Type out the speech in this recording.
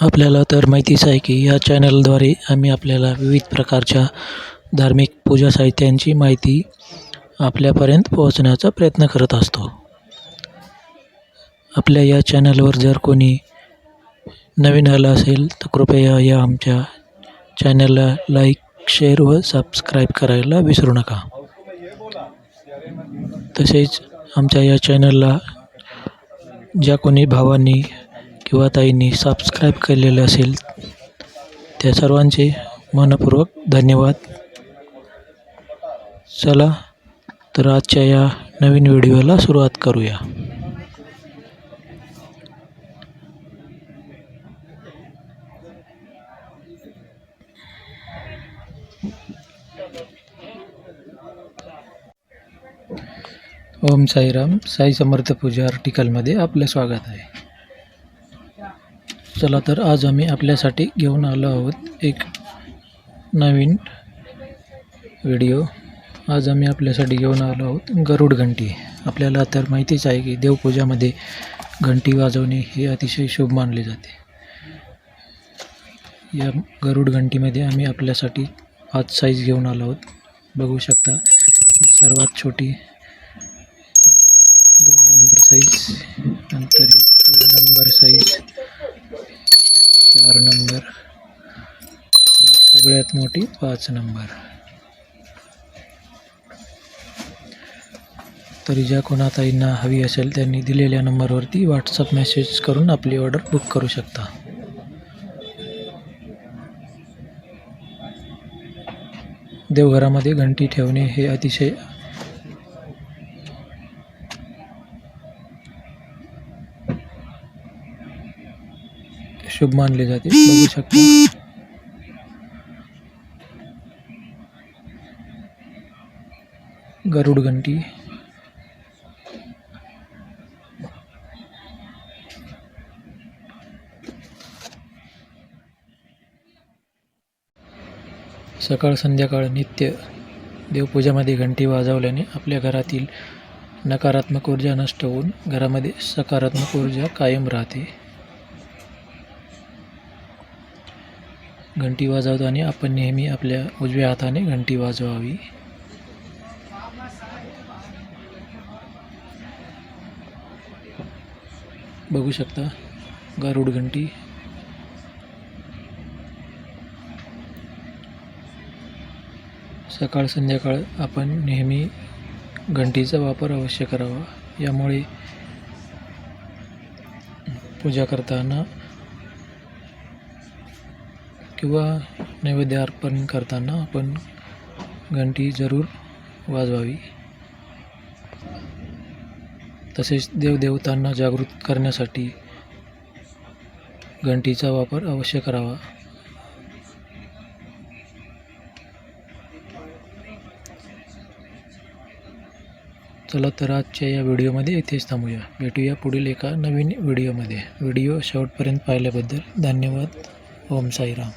आपल्याला तर माहितीच आहे की या चॅनलद्वारे आम्ही आपल्याला विविध प्रकारच्या धार्मिक पूजा साहित्यांची माहिती आपल्यापर्यंत पोहोचण्याचा प्रयत्न करत असतो. आपल्या या चॅनलवर जर कोणी नवीन आलं असेल तर कृपया या आमच्या चॅनलला लाईक शेअर व सबस्क्राईब करायला विसरू नका. तसेच आमच्या या चॅनलला ज्या कोणी भावांनी किंवा ताईंनी सबस्क्राईब केलेले असेल त्या सर्वांचे मनपूर्वक धन्यवाद. चला तर आजच्या या नवीन व्हिडिओला सुरुवात करूया. ओम साईराम साई समर्थ पूजा आर्टिकलमध्ये आपलं स्वागत आहे. चला तर आज आम्ही आपल्यासाठी घेऊन आलो आहोत एक नवीन व्हिडिओ. आज आम्ही आपल्यासाठी घेऊन आलो आहोत गरुड घंटी. आपल्याला तर माहितीच आहे की देवपूजामध्ये घंटी वाजवणे हे अतिशय शुभ मानले जाते. या गरुड घंटीमध्ये आम्ही आपल्यासाठी पाच साईज घेऊन आलो आहोत. बघू शकता सर्वात छोटी दोन नंबर साईज नंतर तीन नंबर साईज चार नंबर. सगळ्यात मोठी पाच नंबर. तरी ज्या कोणा ताईंना हवी असेल त्यांनी दिलेल्या नंबरवरती व्हॉट्सअप मेसेज करून आपली ऑर्डर बुक करू शकता. देवघरामध्ये घंटी ठेवणे हे अतिशय शुभ मानले जाते. बघू शकता. गरुड घंटी सकाळ संध्याकाळ नित्य. देवपूजामध्ये घंटी वाजवल्याने आपल्या घरातील नकारात्मक ऊर्जा नष्ट होऊन घरामध्ये सकारात्मक ऊर्जा कायम राहते. घंटी वाजवताना आपण नेहमी आपल्या उजव्या हाताने घंटी वाजवावी. बघू शकता गरुड घंटी. सकाळ संध्याकाळ आपण नेहमी घंटीचा वापर अवश्य करावा. यामुळे पूजा करताना किंवा नैवेद्य अर्पण करताना आपण घंटी जरूर वाजवावी. तसेच देवदेवतांना जागृत करण्यासाठी घंटीचा वापर अवश्य करावा. चला तर आजच्या या व्हिडिओमध्ये इथेच थांबूया. भेटूया पुढील एका नवीन व्हिडिओमध्ये. व्हिडिओ शेवटपर्यंत पाहिल्याबद्दल धन्यवाद. ओम साईराम.